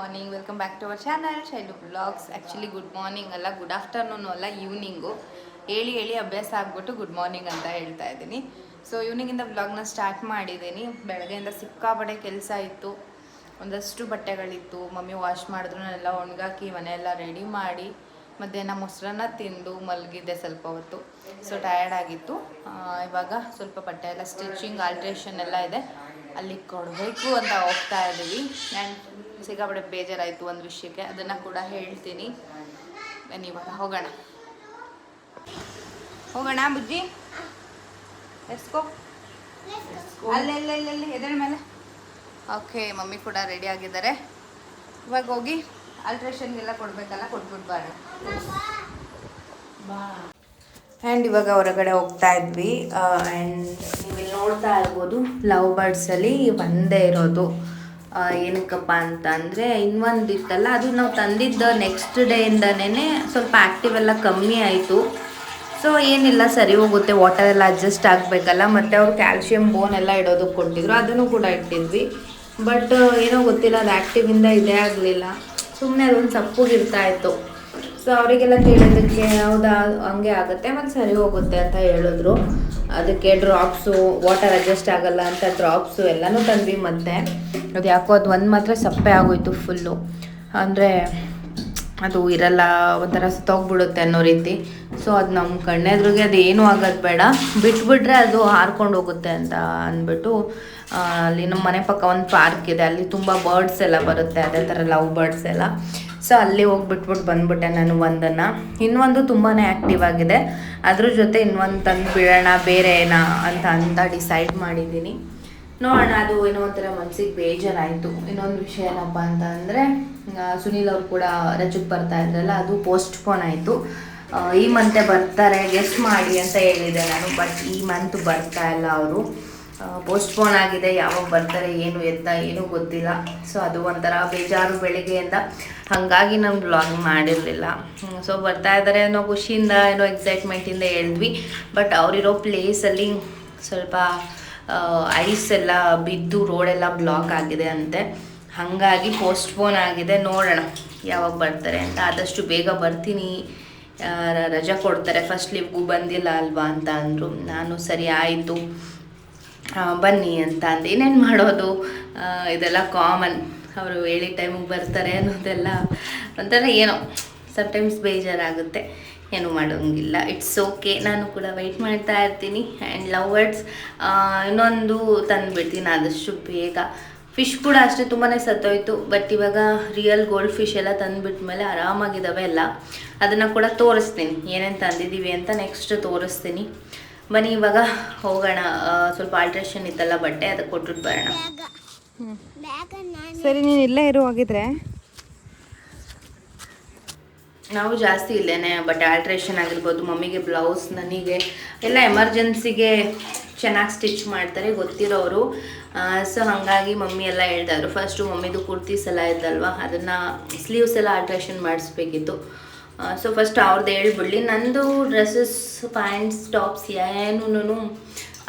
Morning welcome back to our channel Shailu blogs actually good morning ಅಲ್ಲ good afternoon ಅಲ್ಲ evening ಹೇಳಿ ಹೇಳಿ ಅಭ್ಯಾಸ ಆಗ್ಬಿಟ್ಟು ಗುಡ್ ಮಾರ್ನಿಂಗ್ ಅಂತ ಹೇಳ್ತಾ ಇದ್ದೀನಿ. ಸೊ ಈವ್ನಿಂಗಿಂದ ಬ್ಲಾಗ್ನ ಸ್ಟಾರ್ಟ್ ಮಾಡಿದ್ದೀನಿ. ಬೆಳಗ್ಗೆಯಿಂದ ಸಿಕ್ಕಾಪಟ್ಟೆ ಕೆಲಸ ಇತ್ತು. ಒಂದಷ್ಟು ಬಟ್ಟೆಗಳಿತ್ತು. ಮಮ್ಮಿ ವಾಶ್ ಮಾಡಿದ್ರು ಎಲ್ಲ ಒಣಗಾಕಿ ಮನೆಯೆಲ್ಲ ರೆಡಿ ಮಾಡಿ ಮಧ್ಯಾಹ್ನ ಮೊಸರನ್ನ ತಿಂದು ಮಲಗಿದ್ದೆ ಸ್ವಲ್ಪ ಹೊತ್ತು. ಸೊ ಟಯರ್ಡ್ ಆಗಿತ್ತು. ಇವಾಗ ಸ್ವಲ್ಪ ಬಟ್ಟೆ ಎಲ್ಲ ಸ್ಟಿಚಿಂಗ್ ಆಲ್ಟ್ರೇಷನ್ ಎಲ್ಲ ಇದೆ. ಅಲ್ಲಿ ಕೊಡಬೇಕು ಅಂತ ಹೋಗ್ತಾ ಇದ್ದೀವಿ ಆ್ಯಂಡ್ ಸಿಕ್ಕಾಪಟ್ಟೆ ಬೇಜಾರಾಯಿತು ಒಂದು ವಿಷಯಕ್ಕೆ ಅದನ್ನು ಕೂಡ ಹೇಳ್ತೀನಿ. ಬನ್ನಿ ಇವಾಗ ಹೋಗೋಣ. ಹೋಗೋಣ ಬುಜ್ಜಿ? ಎಸ್ಕೋ ಅಲ್ಲೆಲ್ಲೆಲ್ಲೆಲ್ಲಿ ಹೆದರ ಮೇಲೆ. ಓಕೆ ಮಮ್ಮಿ ಕೂಡ ರೆಡಿ ಆಗಿದ್ದಾರೆ. ಇವಾಗ ಹೋಗಿ ಅಲ್ಟ್ರೇಷನ್ಗೆಲ್ಲ ಕೊಡಬೇಕಲ್ಲ ಕೊಟ್ಬಿಟ್ಟು ಬಾರ. ಆ್ಯಂಡ್ ಇವಾಗ ಹೊರಗಡೆ ಹೋಗ್ತಾ ಇದ್ವಿ. ಆ್ಯಂಡ್ ನೀವು ಇಲ್ಲಿ ನೋಡ್ತಾ ಇರ್ಬೋದು ಲವ್ ಬರ್ಡ್ಸಲ್ಲಿ ಒಂದೇ ಇರೋದು. ಏನಕ್ಕಪ್ಪ ಅಂತ ಅಂದರೆ ಇನ್ನೊಂದು ಇತ್ತಲ್ಲ, ಅದು ನಾವು ತಂದಿದ್ದ ನೆಕ್ಸ್ಟ್ ಡೇಯಿಂದನೇ ಸ್ವಲ್ಪ ಆ್ಯಕ್ಟಿವ್ ಎಲ್ಲ ಕಮ್ಮಿ ಆಯಿತು. ಸೊ ಏನಿಲ್ಲ, ಸರಿ ಹೋಗುತ್ತೆ ವಾಟರ್ ಎಲ್ಲ ಅಡ್ಜಸ್ಟ್ ಆಗಬೇಕಲ್ಲ, ಮತ್ತು ಅವ್ರು ಕ್ಯಾಲ್ಶಿಯಂ ಬೋನ್ ಎಲ್ಲ ಇಡೋದಕ್ಕೆ ಕೊಟ್ಟಿದ್ರು, ಅದನ್ನು ಕೂಡ ಇಟ್ಟಿದ್ವಿ. ಬಟ್ ಏನೋ ಗೊತ್ತಿಲ್ಲ, ಅದು ಆ್ಯಕ್ಟಿವಿಂದ ಇದೇ ಆಗಲಿಲ್ಲ. ಸುಮ್ಮನೆ ಅದೊಂದು ಸಪ್ಪಗಿರ್ತಾ ಇತ್ತು. ಸೊ ಅವರಿಗೆಲ್ಲ ಕೇಳಿದ್ದಕ್ಕೆ ಹೌದಾ, ಹಂಗೆ ಆಗುತ್ತೆ ಮತ್ತು ಸರಿ ಹೋಗುತ್ತೆ ಅಂತ ಹೇಳಿದ್ರು. ಅದಕ್ಕೆ ಡ್ರಾಪ್ಸು ವಾಟರ್ ಅಡ್ಜಸ್ಟ್ ಆಗಲ್ಲ ಅಂತ ಡ್ರಾಪ್ಸು ಎಲ್ಲನೂ ತಂದ್ವಿ ಮತ್ತೆ. ಅದು ಯಾಕೋ ಅದು ಒಂದು ಮಾತ್ರ ಸಪ್ಪೆ ಆಗೋಯ್ತು ಫುಲ್ಲು ಅಂದರೆ ಅದು ಇರಲ್ಲ, ಒಂಥರ ಸತ್ತೋಗ್ಬಿಡುತ್ತೆ ಅನ್ನೋ ರೀತಿ. ಸೊ ಅದು ನಮ್ಮ ಕಣ್ಣೆದ್ರಿಗೆ ಅದು ಏನೂ ಆಗೋದು ಬೇಡ. ಬಿಟ್ಬಿಟ್ರೆ ಅದು ಹಾರ್ಕೊಂಡು ಹೋಗುತ್ತೆ ಅಂತ ಅಂದ್ಬಿಟ್ಟು ಅಲ್ಲಿ ನಮ್ಮ ಮನೆ ಪಕ್ಕ ಒಂದು ಪಾರ್ಕ್ ಇದೆ, ಅಲ್ಲಿ ತುಂಬ ಬರ್ಡ್ಸ್ ಎಲ್ಲ ಬರುತ್ತೆ, ಅದೇ ಥರ ಲವ್ ಬರ್ಡ್ಸ್ ಎಲ್ಲ. ಸೊ ಅಲ್ಲಿ ಹೋಗ್ಬಿಟ್ಬಿಟ್ಟು ಬಂದ್ಬಿಟ್ಟೆ ನಾನು ಒಂದನ್ನು. ಇನ್ನೊಂದು ತುಂಬಾ ಆ್ಯಕ್ಟಿವ್ ಆಗಿದೆ. ಅದ್ರ ಜೊತೆ ಇನ್ನೊಂದು ತಂದು ಬಿಡೋಣ, ಬೇರೆ ಏನಾ ಅಂತ ಅಂತ ಡಿಸೈಡ್ ಮಾಡಿದ್ದೀನಿ. ನೋಡೋಣ, ಅದು ಏನೋ ಒಂಥರ ಮನ್ಸಿಗೆ ಬೇಜಾರಾಯಿತು. ಇನ್ನೊಂದು ವಿಷಯ ಏನಪ್ಪ ಅಂತ ಅಂದರೆ ಸುನೀಲ್ ಅವ್ರು ಕೂಡ ರಜಕ್ಕೆ ಬರ್ತಾ ಇದ್ರಲ್ಲ, ಅದು ಪೋಸ್ಟ್ಪೋನ್ ಆಯಿತು. ಈ ಮಂತೆ ಬರ್ತಾರೆ ಗೆಸ್ಟ್ ಮಾಡಿ ಅಂತ ಹೇಳಿದೆ ನಾನು ಬಟ್ ಈ ಮಂತ್ ಬರ್ತಾ ಇಲ್ಲ ಅವರು. ಪೋಸ್ಟ್ಪೋನ್ ಆಗಿದೆ, ಯಾವಾಗ ಬರ್ತಾರೆ, ಏನು ಎಂತ ಏನೂ ಗೊತ್ತಿಲ್ಲ. ಸೊ ಅದು ಒಂಥರ ಬೇಜಾರು ಬೆಳಿಗ್ಗೆಯಿಂದ. ಹಾಗಾಗಿ ನಾನು ಬ್ಲಾಗ್ ಮಾಡಿರಲಿಲ್ಲ. ಸೊ ಬರ್ತಾ ಇದ್ದಾರೆ ಅನ್ನೋ ಖುಷಿಯಿಂದ, ಏನೋ ಎಕ್ಸೈಟ್ಮೆಂಟಿಂದ ಹೇಳಿದ್ವಿ. ಬಟ್ ಅವರಿರೋ ಪ್ಲೇಸಲ್ಲಿ ಸ್ವಲ್ಪ ಐಸ್ ಎಲ್ಲ ಬಿದ್ದು ರೋಡೆಲ್ಲ ಬ್ಲಾಕ್ ಆಗಿದೆ ಅಂತೆ. ಹಾಗಾಗಿ ಪೋಸ್ಟ್ಪೋನ್ ಆಗಿದೆ. ನೋಡೋಣ ಯಾವಾಗ ಬರ್ತಾರೆ ಅಂತ. ಆದಷ್ಟು ಬೇಗ ಬರ್ತೀನಿ. ರಜಾ ಕೊಡ್ತಾರೆ. ಫಸ್ಟ್ ಲೀವ್ಗೂ ಬಂದಿಲ್ಲ ಅಲ್ವಾ ಅಂತ ಅಂದರು. ನಾನು ಸರಿ ಆಯಿತು. ಬನ್ನಿ ಅಂತ ಅಂದು. ಇನ್ನೇನು ಮಾಡೋದು? ಇದೆಲ್ಲ ಕಾಮನ್ ಅವರು ಹೇಳಿದ ಟೈಮಿಗೆ ಬರ್ತಾರೆ ಅನ್ನೋದೆಲ್ಲ ಒಂಥರ ಏನೋ. ಸಮ್ಟೈಮ್ಸ್ ಬೇಜಾರಾಗುತ್ತೆ. ಏನು ಮಾಡೋಂಗಿಲ್ಲ. ಇಟ್ಸ್ ಓಕೆ ನಾನು ಕೂಡ ವೆಯ್ಟ್ ಮಾಡ್ತಾ ಇರ್ತೀನಿ. ಆ್ಯಂಡ್ ಲವರ್ಡ್ಸ್ ವರ್ಡ್ಸ್ ಇನ್ನೊಂದು ತಂದುಬಿಡ್ತೀನಿ. ಆದಷ್ಟು ಬೇಗ. ಫಿಶ್ ಕೂಡ ಅಷ್ಟೇ ತುಂಬಾ ಸತ್ತೋಯ್ತು. ಬಟ್ ಇವಾಗ ರಿಯಲ್ ಗೋಲ್ಡ್ ಫಿಶ್ ಎಲ್ಲ ತಂದುಬಿಟ್ಮೇಲೆ ಆರಾಮಾಗಿದ್ದಾವೆ ಎಲ್ಲ. ಅದನ್ನು ಕೂಡ ತೋರಿಸ್ತೀನಿ. ಏನೇನು ತಂದಿದ್ದೀವಿ ಅಂತ ನೆಕ್ಸ್ಟ್ ತೋರಿಸ್ತೀನಿ. ಬನ್ನಿ ಇವಾಗ ಹೋಗೋಣ. ಸ್ವಲ್ಪ ಆಲ್ಟ್ರೇಷನ್ ಇತ್ತಲ್ಲ ಬಟ್ಟೆ ಅದಕ್ಕೆ ಕೊಟ್ಬಿಟ್ಟು ಬರೋಣ. ಸರಿ ನೀನು ಇಲ್ಲೇ ಇರು ಹೋಗಿದ್ರೆ. ನಾವು ಜಾಸ್ತಿ ಇಲ್ಲೇನೆ ಬಟ್ ಆಲ್ಟ್ರೇಷನ್ ಆಗಿರ್ಬೋದು ಮಮ್ಮಿಗೆ ಬ್ಲೌಸ್ ನನಗೆ ಎಲ್ಲ ಎಮರ್ಜೆನ್ಸಿಗೆ ಚೆನ್ನಾಗಿ ಸ್ಟಿಚ್ ಮಾಡ್ತಾರೆ ಗೊತ್ತಿರೋರು. ಸೊ ಹಾಗಾಗಿ ಮಮ್ಮಿ ಎಲ್ಲ ಹೇಳ್ತಾಯಿದ್ರು ಫಸ್ಟು ಮಮ್ಮಿದು ಕುರ್ತೀಸ್ ಎಲ್ಲ ಇದ್ದಲ್ವ ಅದನ್ನು ಸ್ಲೀವ್ಸ್ ಎಲ್ಲ ಆಲ್ಟ್ರೇಷನ್ ಮಾಡಿಸ್ಬೇಕಿತ್ತು. ಸೊ ಫಸ್ಟ್ ಅವ್ರದ್ದು ಹೇಳ್ಬಿಡ್ಲಿ. ನಂದು ಡ್ರೆಸ್ಸಸ್ ಪ್ಯಾಂಟ್ಸ್ ಟಾಪ್ಸ್ ಏನೂ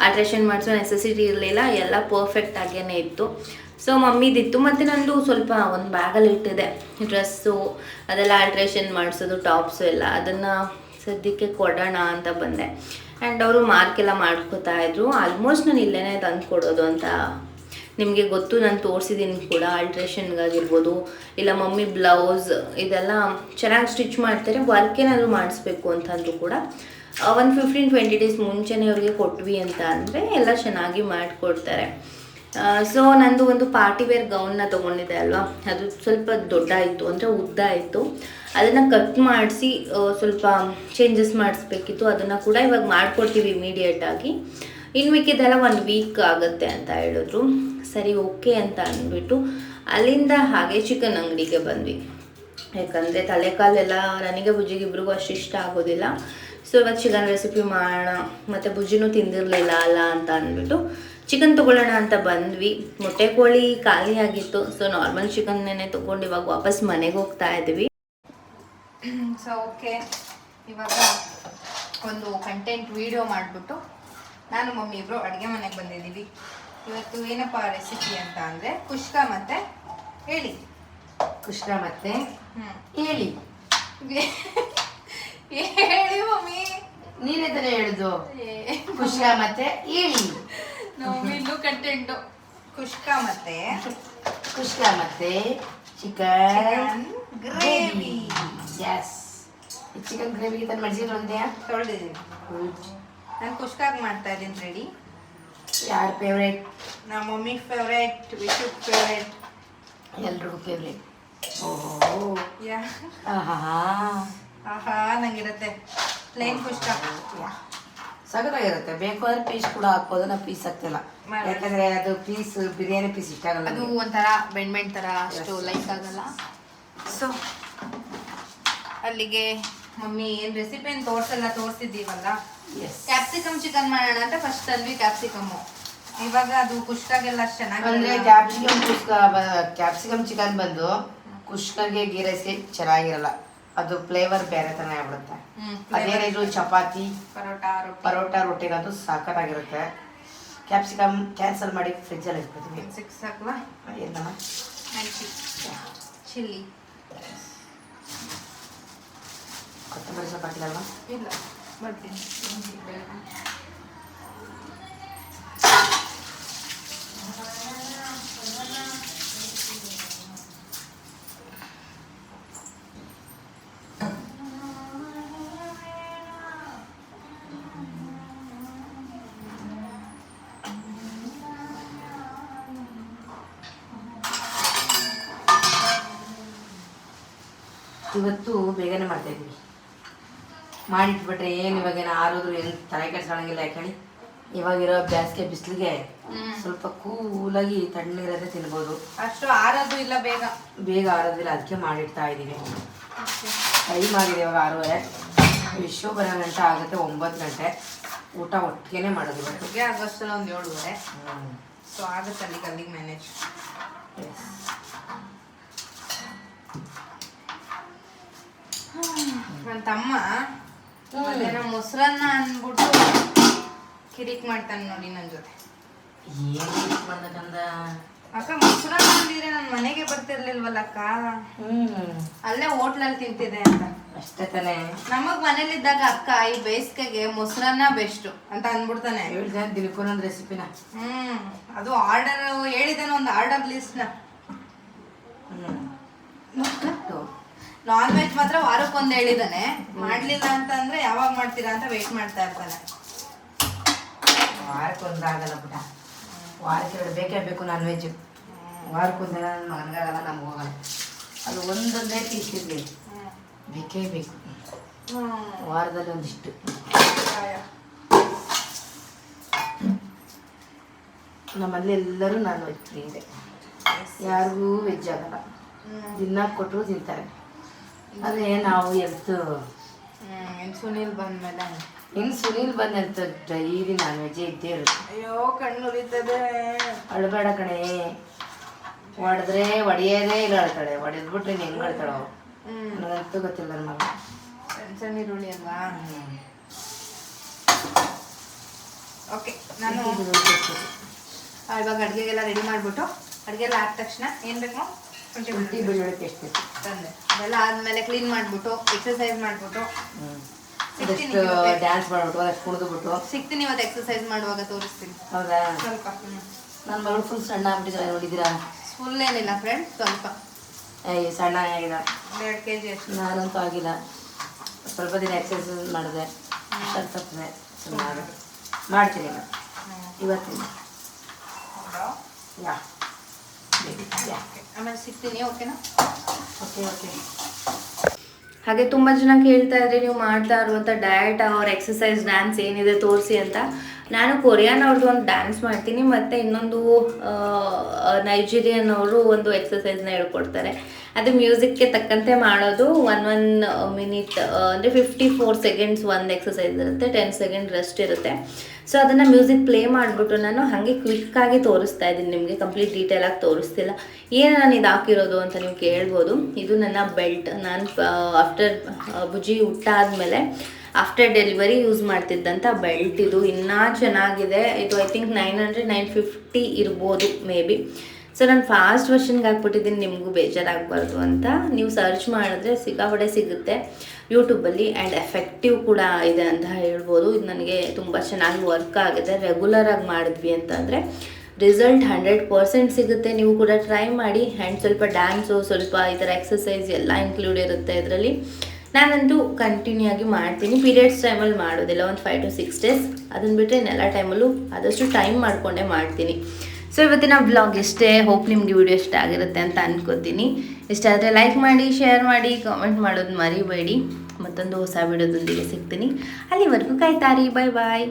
ಆಲ್ಟ್ರೇಷನ್ ಮಾಡಿಸೋ ನೆಸೆಸಿಟಿ ಇರಲಿಲ್ಲ. ಎಲ್ಲ ಪರ್ಫೆಕ್ಟ್ ಆಗೇನೆ ಇತ್ತು. ಸೊ ಮಮ್ಮಿದಿತ್ತು. ಮತ್ತು ನಂದು ಸ್ವಲ್ಪ ಒಂದು ಬ್ಯಾಗಲ್ಲಿ ಇಟ್ಟಿದೆ. ಡ್ರೆಸ್ಸು ಅದೆಲ್ಲ ಆಲ್ಟ್ರೇಷನ್ ಮಾಡಿಸೋದು ಟಾಪ್ಸು ಎಲ್ಲ. ಅದನ್ನು ಸದ್ಯಕ್ಕೆ ಕೊಡೋಣ ಅಂತ ಬಂದೆ. ಆ್ಯಂಡ್ ಅವರು ಮಾರ್ಕೆಲ್ಲ ಮಾಡ್ಕೋತಾ ಇದ್ರು. ಆಲ್ಮೋಸ್ಟ್ ನಾನು ಇಲ್ಲೇ ತಂದು ಕೊಡೋದು ಅಂತ ನಿಮಗೆ ಗೊತ್ತು, ನಾನು ತೋರಿಸಿದ್ದೀನಿ ಕೂಡ ಆಲ್ಟ್ರೇಷನ್ಗಾಗಿರ್ಬೋದು ಇಲ್ಲ ಮಮ್ಮಿ ಬ್ಲೌಸ್ ಇದೆಲ್ಲ ಚೆನ್ನಾಗಿ ಸ್ಟಿಚ್ ಮಾಡ್ತಾರೆ ವರ್ಕ್ ಏನಾದರೂ ಮಾಡಿಸ್ಬೇಕು ಅಂತಂದರೂ ಕೂಡ ಒಂದು ಫಿಫ್ಟೀನ್ ಟ್ವೆಂಟಿ ಡೇಸ್ ಮುಂಚೆನೇ ಅವ್ರಿಗೆ ಕೊಟ್ವಿ ಅಂತ ಅಂದರೆ ಎಲ್ಲ ಚೆನ್ನಾಗಿ ಮಾಡಿಕೊಡ್ತಾರೆ. ಸೊ ನಂದು ಒಂದು ಪಾರ್ಟಿ ವೇರ್ ಗೌನ್ನ ತೊಗೊಂಡಿದ್ದೆ ಅಲ್ವಾ? ಅದು ಸ್ವಲ್ಪ ದೊಡ್ಡ ಇತ್ತು ಅಂದರೆ ಉದ್ದ ಇತ್ತು ಅದನ್ನು ಕಟ್ ಮಾಡಿಸಿ ಸ್ವಲ್ಪ ಚೇಂಜಸ್ ಮಾಡಿಸ್ಬೇಕಿತ್ತು. ಅದನ್ನು ಕೂಡ ಇವಾಗ ಮಾಡಿಕೊಡ್ತೀವಿ ಇಮಿಡಿಯೇಟಾಗಿ ಇನ್ನು ಮಿಕ್ಕಿದ್ದೆಲ್ಲ ಒಂದು ವೀಕ್ ಆಗುತ್ತೆ ಅಂತ ಹೇಳಿದ್ರು. ಸರಿ ಓಕೆ ಅಂತ ಅಂದ್ಬಿಟ್ಟು ಅಲ್ಲಿಂದ ಹಾಗೆ ಚಿಕನ್ ಅಂಗಡಿಗೆ ಬಂದ್ವಿ. ಯಾಕಂದರೆ ತಲೆಕಾಲೆಲ್ಲ ನನಗೆ, ಬುಜ್ಜಿಗೆ ಇಬ್ರಿಗೂ ಅಷ್ಟು ಇಷ್ಟ ಆಗೋದಿಲ್ಲ. ಸೊ ಇವಾಗ ಚಿಕನ್ ರೆಸಿಪಿ ಮಾಡೋಣ, ಮತ್ತು ಬುಜ್ಜಿನೂ ತಿಂದಿರಲಿಲ್ಲ ಅಲ್ಲ ಅಂತ ಅಂದ್ಬಿಟ್ಟು ಚಿಕನ್ ತೊಗೊಳ್ಳೋಣ ಅಂತ ಬಂದ್ವಿ. ಮೊಟ್ಟೆ ಕೋಳಿ ಖಾಲಿ ಆಗಿತ್ತು. ಸೊ ನಾರ್ಮಲ್ ಚಿಕನ್ನೇ ತೊಗೊಂಡು ಇವಾಗ ವಾಪಸ್ ಮನೆಗೆ ಹೋಗ್ತಾ ಇದ್ವಿ ಸೊ ಓಕೆ ಇವಾಗ ಒಂದು ಕಂಟೆಂಟ್ ವೀಡಿಯೋ ಮಾಡಿಬಿಟ್ಟು ನಾನು ಮಮ್ಮಿ ಇಬ್ಬರು ಅಡುಗೆ ಮನೆಗೆ ಬಂದಿದ್ದೀವಿ. ಇವತ್ತು ಏನಪ್ಪ ರೆಸಿಪಿ ಅಂತ ಅಂದರೆ ಕುಷ್ಕ ಮತ್ತು ಹೇಳಿ ಕುಷ್ಕ ಮತ್ತೆ ಹೇಳಿ ಹೇಳಿ ಮಮ್ಮಿ. ನೀನೇ ತಾನೇ ಹೇಳುದು? ಕುಷ್ಕ ಮತ್ತೆ ಹೇಳಿ ಇನ್ನೂ ಕಂಟೆಂಟು ಕುಷ್ಕ ಮತ್ತೆ ಕುಷ್ಕ ಮತ್ತೆ chicken gravy. Yes chicken gravy ತಾನು ಒಂದೇ? ಒಂದೆಯಾ ತೊಳೆದಿದ್ದೀನಿ ನಾನು ಖುಷ್ಕಾಗಿ ಮಾಡ್ತಾ ಇದ್ದೀನಿ ರೆಡಿ. ಯಾರ ಫೇವ್ರೇಟ್ ನಮ್ಮ ಮಮ್ಮಿ ಫೇವ್ರೇಟ್ ವಿಶು ಫೇವ್ರೇಟ್ ಎಲ್ರಿಗೂ ಫೇವ್ರೇಟ್ ಓಹೋ. ಯಾ. ಆಹಾ. ಆಹಾ ನಂಗಿರುತ್ತೆ. ಪ್ಲೇನ್ ಕುಷ್ಕ ಸಗದಾಗಿರುತ್ತೆ ಬೇಕು ಅಂದ್ರೆ ಪೀಸ್ ಕೂಡ ಹಾಕ್ಬೋದು ನಾವು ಪೀಸ್ ಹಾಕ್ತಿಲ್ಲ. ಯಾಕಂದ್ರೆ ಅದು ಪೀಸ್ ಬಿರಿಯಾನಿ ಪೀಸ್ ಇಷ್ಟ ಆಗಲ್ಲ ಅದು ಒಂಥರ ಬೆಂಡ್ ಬೆಂಡ್ ಥರ ಅಷ್ಟು ಲೈಕ್ ಆಗಲ್ಲ. ಸೊ ಅಲ್ಲಿಗೆ ಮಮ್ಮಿ ಏನು ರೆಸಿಪಿ ಏನು ತೋರ್ಸಲ್ಲ ತೋರಿಸಿದ್ದೀವಲ್ಲ? ಕ್ಯಾಪ್ಸಿಕಮ್ ಚಿಕನ್ ಮಾಡೋಣ ಅಂತ ಫಸ್ಟ್ ತಂದ್ವಿ ಕ್ಯಾಪ್ಸಿಕಮ್ಮು ಇವಾಗ ಅದು ಕುಷ್ಕಾಗೆಲ್ಲ ಅಷ್ಟು ಅಂದ್ರೆ ಚೆನ್ನಾಗಿ ಕ್ಯಾಪ್ಸಿಕಮ್ ಕುಷ್ಕ ಕ್ಯಾಪ್ಸಿಕಮ್ ಚಿಕನ್ ಬಂದು ಕುಷ್ಕಗೆ ಗೀ ಚೆನ್ನಾಗಿರಲ್ಲ. ಅದು ಫ್ಲೇವರ್ ಬೇರೆ ಥರ ಆಗ್ಬಿಡುತ್ತೆ. ಅದೇ ಅದೇನಿದ್ರು ಚಪಾತಿ ಪರೋಟ ರೊಟ್ಟಿ. ಅದು ರೊಟ್ಟಿಗಂತೂ ಸಖತ್ತಾಗಿರುತ್ತೆ ಕ್ಯಾಪ್ಸಿಕಮ್ ಕ್ಯಾನ್ಸಲ್ ಮಾಡಿ ಫ್ರಿಜ್ಜಲ್ಲಿ ಅಲ್ಲಿ ಸಿಕ್ಸ್ ಏನಮ್ಮ? ಚಿಲ್ಲಿ ಕೊತ್ತಂಬರಿ ಸೊಪ್ಪು ಹಾಕಿದಲ್ವಾ ಇಲ್ಲ. ಇವತ್ತು ಬೇಗನೆ ಮಾಡ್ತಾ ಇದ್ದೀವಿ. ಮಾಡಿಟ್ಬಿಟ್ರೆ ಏನು ಇವಾಗೇನು ಆರೋದ್ರು ಏನು ತಲೆ ಕೆಡ್ಸ್ಕೊಳಂಗಿಲ್ಲ ಯಾಕೇಳಿ ಇವಾಗಿರೋ ಬ್ಯಾಸ್ಗೆ ಬಿಸಿಲಿಗೆ. ಸ್ವಲ್ಪ ಕೂಲಾಗಿ ತಣ್ಣೀರದೇ ತಿನ್ಬೋದು. ಅಷ್ಟು ಆರೋದು ಇಲ್ಲ ಬೇಗ. ಬೇಗ ಆರೋದಿಲ್ಲ ಅದಕ್ಕೆ ಮಾಡಿಡ್ತಾ ಇದ್ದೀವಿ ಟೈಮ್ ಆಗಿದೆ ಇವಾಗ ಆರೂವರೆ. ವಿಶ್ವ ಬರೋ ಗಂಟೆ ಆಗುತ್ತೆ ಒಂಬತ್ತು ಗಂಟೆ. ಊಟ ಒಟ್ಟಿಗೆ ಮಾಡೋದು ಒಟ್ಟಿಗೆ ಆಗೋಷ್ಟು ಆಗೋಷ್ಟಲ್ಲ ಒಂದು ಏಳುವರೆ. ಸೊ ಆಗುತ್ತೆ ಅಲ್ಲಿಗೆ ಅಲ್ಲಿಗೆ ಮ್ಯಾನೇಜ್. ನನ್ನ ತಮ್ಮ ಮೊಸರನ್ನ ಅಂದ್ಬಿಟ್ಟು ಕಿರಿಕ್ ಮಾಡ್ತಾನೆ ನೋಡಿ ನನ್ನ ಜೊತೆ. ಅಕ್ಕ ಮೊಸರನ್ನ ಅಂದಿದ್ರೆ ನನ್ನ ಮನೆಗೆ ಬರ್ತಿರ್ಲಿಲ್ವಲ್ಲ ಅಕ್ಕ? ಅಲ್ಲೇ ಹೋಟ್ಲಲ್ಲಿ ತಿಂತಿದೆ ಅಂತ. ಅಷ್ಟೇ ತಾನೇ. ನಮಗ್ ಮನೇಲಿದ್ದಾಗ ಅಕ್ಕ ಈ ಬೇಸಿಗೆಗೆ ಮೊಸರನ್ನ ಬೆಸ್ಟ್ ಅಂತ ಅಂದ್ಬಿಡ್ತಾನೆ. ದಿನಕ್ಕೊಂದೊಂದು ರೆಸಿಪಿನ. ಹ್ಮ್. ಅದು ಆರ್ಡರ್ ಹೇಳಿದಾನೆ ಒಂದು ಆರ್ಡರ್ ಲಿಸ್ಟ್ನ ಹ್ಮ್ ನಾನ್ ವೆಜ್ ಮಾತ್ರ ವಾರಕ್ಕೊಂದು ಹೇಳಿದಾನೆ. ಮಾಡ್ಲಿಲ್ಲ ಅಂತಂದ್ರೆ ಯಾವಾಗ ಮಾಡ್ತೀರಾ ಅಂತ ವೇಟ್ ಮಾಡ್ತಾ ಇರ್ತಾನೆ. ವಾರಕ್ಕೊಂದು ಆಗಲ್ಲ ಪುಟ. ವಾರಕ್ಕೆ ಎರಡು ಬೇಕೇ ಬೇಕು ನಾನ್ ವೆಜ್ ವಾರಕ್ಕೊಂದು ನನಗಾಗಲ್ಲ ನಮ್ಗೆ ಹೋಗಲ್ಲ. ಅದು ಒಂದೊಂದೇ ಇರಲಿ. ಬೇಕೇ ಬೇಕು. ವಾರದಲ್ಲಿ ಒಂದಿಷ್ಟು. ನಮ್ಮಲ್ಲಿ ಎಲ್ಲರೂ ನಾನ್ ವೆಜ್ ಫ್ರೀ ಇದೆ ಯಾರಿಗೂ ವೆಜ್ ಆಗಲ್ಲ. ದಿನ ಕೊಟ್ಟರು ತಿಂತಾರೆ. ಅದೇ ನಾವು ಎದ್ದು ಇನ್ನು ಸುನೀಲ್ ಬಂದ್ಮೇಲೆ ಇನ್ನು ಸುನೀಲ್ ಬಂದ ಅಂತ ಡೈಲಿ ನಾನ್ ವೆಜ್ ಇದ್ದೇ ಇರುತ್ತೆ. ಅಯ್ಯೋ ಕಣ್ಣು ಉರಿತದೆ ಅಳ್ಬೇಡ ಕಣೆ. ಹೊಡೆದ್ರೆ ಹೊಡೆಯೋದೇ ಇಲ್ಲ ಅಳ್ತಾಳೆ. ಹೊಡೆದ್ಬಿಟ್ರೆ ಹೆಂಗೆ ಅಳ್ತಾಳೆ? ಹ್ಮ್. ನನಗಂತೂ ಗೊತ್ತಿಲ್ಲ ನನ್ನ ಮಗ. ಸಣ್ಣ ಸಣ್ಣ ಈರುಳ್ಳಿ ಅಲ್ವಾ ಓಕೆ ನಾನು ಇವಾಗ ಅಡುಗೆಗೆಲ್ಲ ರೆಡಿ ಮಾಡಿಬಿಟ್ಟು ಅಡುಗೆ ಎಲ್ಲ ಆದ ತಕ್ಷಣ ಏನು ಬೇಕು? ಶುಂಠಿ ಬೆಳ್ಳುಳ್ಳಿ ಪೇಸ್ಟ್ ತಂದೆ. ಅದೆಲ್ಲ ಆದಮೇಲೆ ಕ್ಲೀನ್ ಮಾಡಿಬಿಟ್ಟು ಎಕ್ಸಸೈಸ್ ಮಾಡಿಬಿಟ್ಟು. ಅದಷ್ಟು ಡ್ಯಾನ್ಸ್ ಮಾಡ್ಬಿಟ್ಟು ಅದಷ್ಟು ಕುಡಿದು ಬಿಟ್ಟು ಸಿಗ್ತೀನಿ ಇವತ್ತು ಎಕ್ಸಸೈಸ್ ಮಾಡುವಾಗ ತೋರಿಸ್ತೀನಿ. ಹೌದಾ? ಸ್ವಲ್ಪ. ನನ್ನ ಮಗಳು ಫುಲ್ ಸಣ್ಣ ಆಗ್ಬಿಟ್ಟಿದ್ದಾರೆ ನೋಡಿದ್ದೀರಾ? ಫುಲ್ ಏನಿಲ್ಲ ಫ್ರೆಂಡ್ ಸ್ವಲ್ಪ. ಏಯ್ ಸಣ್ಣ ಆಗಿಲ್ಲ. ಎರಡು ಕೆ ಜಿ ಅಷ್ಟು. ನಾನಂತೂ ಆಗಿಲ್ಲ. ಸ್ವಲ್ಪ ದಿನ ಎಕ್ಸರ್ಸೈಸ್ ಮಾಡಿದೆ. ತಪ್ಪದೆ. ಸುಮ್ಮನೆ ಮಾಡ್ತೀನಿ ನಾನು. ಇವತ್ತಿನ. ಯಾ. ಆಮೇಲೆ ಸಿಗ್ತೀನಿ ಓಕೆನಾ ಓಕೆ ಓಕೆ ಹಾಗೆ ತುಂಬ ಜನ ಕೇಳ್ತಾ ಇದ್ರೆ ನೀವು ಮಾಡ್ತಾ ಇರುವಂಥ ಡಯಟ್ ಅವ್ರ ಎಕ್ಸಸೈಸ್ ಡ್ಯಾನ್ಸ್ ಏನಿದೆ ತೋರಿಸಿ ಅಂತ. ನಾನು ಕೊರಿಯನ್ ಅವ್ರದ್ದು ಒಂದು ಡ್ಯಾನ್ಸ್ ಮಾಡ್ತೀನಿ, ಮತ್ತು ಇನ್ನೊಂದು ನೈಜೀರಿಯನ್ ಅವರು ಒಂದು ಎಕ್ಸಸೈಸ್ನ ಹೇಳ್ಕೊಡ್ತಾರೆ. ಅದು ಮ್ಯೂಸಿಕ್ಗೆ ತಕ್ಕಂತೆ ಮಾಡೋದು ಒನ್ ಒನ್ ಮಿನಿಟ್ ಅಂದರೆ ಫಿಫ್ಟಿ ಫೋರ್ ಸೆಕೆಂಡ್ಸ್ ಒಂದು ಎಕ್ಸಸೈಸ್ ಇರುತ್ತೆ ಟೆನ್ ಸೆಕೆಂಡ್ ರೆಸ್ಟ್ ಇರುತ್ತೆ. ಸೊ ಅದನ್ನು ಮ್ಯೂಸಿಕ್ ಪ್ಲೇ ಮಾಡಿಬಿಟ್ಟು ನಾನು ಹಾಗೆ ಕ್ವಿಕ್ಕಾಗಿ ತೋರಿಸ್ತಾ ಇದ್ದೀನಿ ನಿಮಗೆ ಕಂಪ್ಲೀಟ್ ಡೀಟೇಲಾಗಿ ತೋರಿಸ್ತಿಲ್ಲ. ಏನು ನಾನು ಇದು ಹಾಕಿರೋದು ಅಂತ ನೀವು ಕೇಳ್ಬೋದು. ಇದು ನನ್ನ ಬೆಲ್ಟ್ ನಾನು ಆಫ್ಟರ್ ಬುಜಿ ಊಟ ಆದಮೇಲೆ ಆಫ್ಟರ್ ಡೆಲಿವರಿ ಯೂಸ್ ಮಾಡ್ತಿದ್ದಂಥ ಬೆಲ್ಟ್ ಇದು ಇನ್ನೂ ಚೆನ್ನಾಗಿದೆ. ಇದು I think nine hundred nine fifty ಇರ್ಬೋದು ಮೇ ಬಿ ಸೊ ನಾನು ಫಾಸ್ಟ್ ವರ್ಷನ್ಗೆ ಹಾಕ್ಬಿಟ್ಟಿದ್ದೀನಿ. ನಿಮಗೂ ಬೇಜಾರಾಗಬಾರ್ದು ಅಂತ. ನೀವು ಸರ್ಚ್ ಮಾಡಿದ್ರೆ ಸಿಕ್ಕಾಪಟ್ಟೆ ಸಿಗುತ್ತೆ. ಯೂಟ್ಯೂಬಲ್ಲಿ ಆ್ಯಂಡ್ ಎಫೆಕ್ಟಿವ್ ಕೂಡ ಇದೆ ಅಂತ ಹೇಳ್ಬೋದು. ಇದು ನನಗೆ ತುಂಬ ಚೆನ್ನಾಗಿ ವರ್ಕ್ ಆಗಿದೆ. ರೆಗ್ಯುಲರಾಗಿ ಮಾಡಿದ್ವಿ ಅಂತಂದರೆ ರಿಸಲ್ಟ್ ಹಂಡ್ರೆಡ್ ಪರ್ಸೆಂಟ್ ಸಿಗುತ್ತೆ. ನೀವು ಕೂಡ ಟ್ರೈ ಮಾಡಿ. ಆ್ಯಂಡ್ ಸ್ವಲ್ಪ ಡ್ಯಾನ್ಸು ಸ್ವಲ್ಪ ಈ ಥರ ಎಕ್ಸಸೈಸ್ ಎಲ್ಲ ಇನ್ಕ್ಲೂಡ್ ಇರುತ್ತೆ ಇದರಲ್ಲಿ. ನಾನಂತೂ ಕಂಟಿನ್ಯೂ ಆಗಿ ಮಾಡ್ತೀನಿ. ಪೀರಿಯಡ್ಸ್ ಟೈಮಲ್ಲಿ ಮಾಡೋದಿಲ್ಲ, ಒಂದು ಫೈವ್ ಟು ಸಿಕ್ಸ್ ಡೇಸ್ ಅದನ್ನು ಬಿಟ್ಟರೆ ಇನ್ನೆಲ್ಲ ಟೈಮಲ್ಲೂ ಆದಷ್ಟು ಟೈಮ್ ಮಾಡಿಕೊಂಡೇ ಮಾಡ್ತೀನಿ. ಸೊ ಇವತ್ತಿನ ಬ್ಲಾಗ್ ಇಷ್ಟೇ ಹೋಪ್ ನಿಮಗೆ ವಿಡಿಯೋ ಇಷ್ಟ ಆಗಿರುತ್ತೆ ಅಂತ ಅನ್ಕೋತೀನಿ. ಇಷ್ಟ ಆದರೆ ಲೈಕ್ ಮಾಡಿ ಶೇರ್ ಮಾಡಿ ಕಾಮೆಂಟ್ ಮಾಡೋದು ಮರಿಬೇಡಿ. ಮತ್ತೊಂದು ಹೊಸ ವಿಡಿಯೋದೊಂದಿಗೆ ಸಿಗ್ತೀನಿ. ಅಲ್ಲಿವರೆಗೂ ಕಾಯ್ತಾರಿ. ಬಾಯ್ ಬಾಯ್